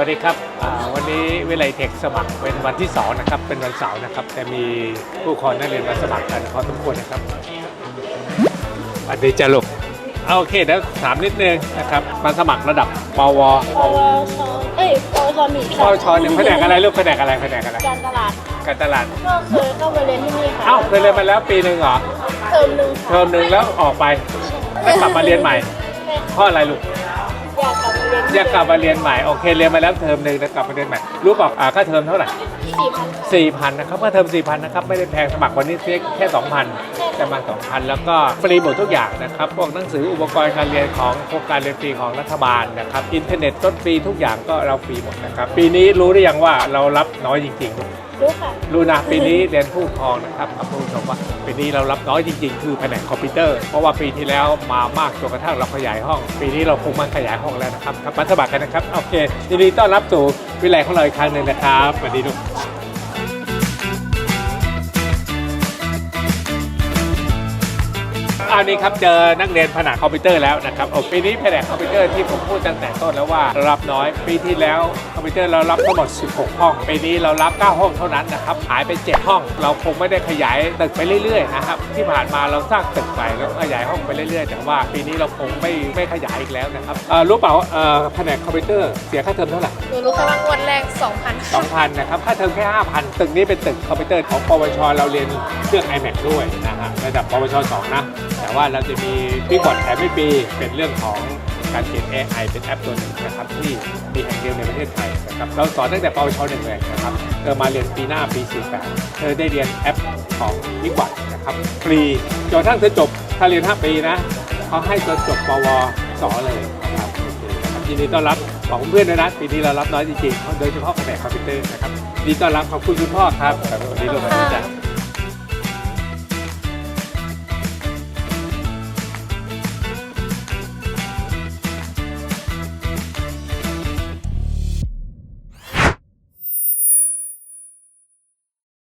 วิทยาลัยเทคสมัครเป็นวันที่สองนะครับเป็นวันเสาร์นะครับแต่มีผู้คนนักเรียนมาสมัครกันพอสมควรนะครับสวัสดีจ้าลูกเอาโอเคเดี๋ยวถามนิดนึงนะครับมาสมัครระดับปวปวชเอ้ยปวชหนึ่งปวชหนึ่งแผนกอะไรลูกแผนกอะไรแผนกอะไรการตลาดการตลาดก็เคยเข้าไปเรียนที่นี่ค่ะเอ้าเคยเรียนมาแล้วปีหนึ่งเหรอเทอมหนึ่งเทอมหนึ่งแล้วออกไปแล้วกลับมาเรียนใหม่เพราะอะไรลูก อยากกลับมาเรียนอยากกลับมาเรียนใหม่โอเคเรียนมาแล้วเทอมหนึ่งแล้วกลับมาเรียนใหม่รู้ป่ะอ่าค่าเทอมเท่าไหร่สี่พันสี่พันนะครับค่าเทอมสี่พันนะครับไม่ได้แพงสมัครวันนี้เพียงแค่สองพัน จะมาสองพันแล้วก็ฟรีหมดทุกอย่างนะครับ พวกหนังสืออุปกรณ์การเรียนของโครงการเรียนฟรีของรัฐบาลนะครับ อินเทอร์เน็ตต้นฟรีทุกอย่างก็เราฟรีหมดนะครับ ปีนี้รู้หรือยังว่าเรารับน้อยจริงๆรู้ค่ะรู้นะปีนี้เรียนผู้ปกครองนะครับกับผู้ชมว่าปีนี้เรารับน้อยจริงๆ คือแผนกคอมพิวเตอร์ เพราะว่าปีที่แล้วมามากจนกระทั่งเราขยายห้อง ปีนี้เราคงมาขยายห้องแล้วนะครับครับมาสมัครกันนะครับโอเคยินดีต้อนรับสู่วิไลของเราอีกครั้งหนึ่งนะครับสวัสดีทุก อันนี้ครับเจอนักเรียนแผนกคอมพิวเตอร์แล้วนะครับโอ้ปีนี้แผนกคอมพิวเตอร์ที่ผมพูดตั้งแต่ต้นแล้วว่าเรารับน้อย ปีที่แล้วคอมพิวเตอร์เรารับทั้งหมด 16 ห้อง ปีนี้เรารับ 9 ห้องเท่านั้นนะครับหายไป 7 ห้อง เราคงไม่ได้ขยายตึกไปเรื่อยๆนะครับที่ผ่านมาเราสร้างตึกใหม่แล้วก็ขยายห้องไปเรื่อยๆแต่ว่า ปีนี้เราคงไม่ไม่ขยายอีกแล้วนะครับเอ่อรู้เปล่าเอ่อแผนกคอมพิวเตอร์เสียค่าเทอมเท่าไหร่ หนูรู้แค่ว่างวดแรก2,000 2,000นะครับค่าเทอมแค่ 5,000 ตึกนี้เป็นตึกคอมพิวเตอร์ของปวชเราเรียนเครื่อง iMac ด้วยนะฮะระดับปวช2นะ แต่ว่าเราจะมีพิกบอร์ดแถมไม่ปีเป็นเรื่องของการเขียน AI เป็นแอปตัวหนึ่งนะครับที่มีแห่งเดียวในประเทศไทยนะครับเราสอนตั้งแต่ปวชหนึ่งเลยนะครับเธอมาเรียนปีหน้าปี 48 เธอได้เรียนแอปของพิกบอร์ดนะครับฟรีจนกระทั่งเธอจบถ้าเรียน 5 ปีนะเขาให้เธอจบปวสเลยนะครับโอเคนะครับยินดีต้อนรับบอกเพื่อนๆด้วยนะปีนี้เรารับน้อยจริงๆโดยเฉพาะแผนกคอมพิวเตอร์นะครับยินดีต้อนรับขอบคุณคุณพ่อครับสวัสดีลูกสวัสดีจ้ะ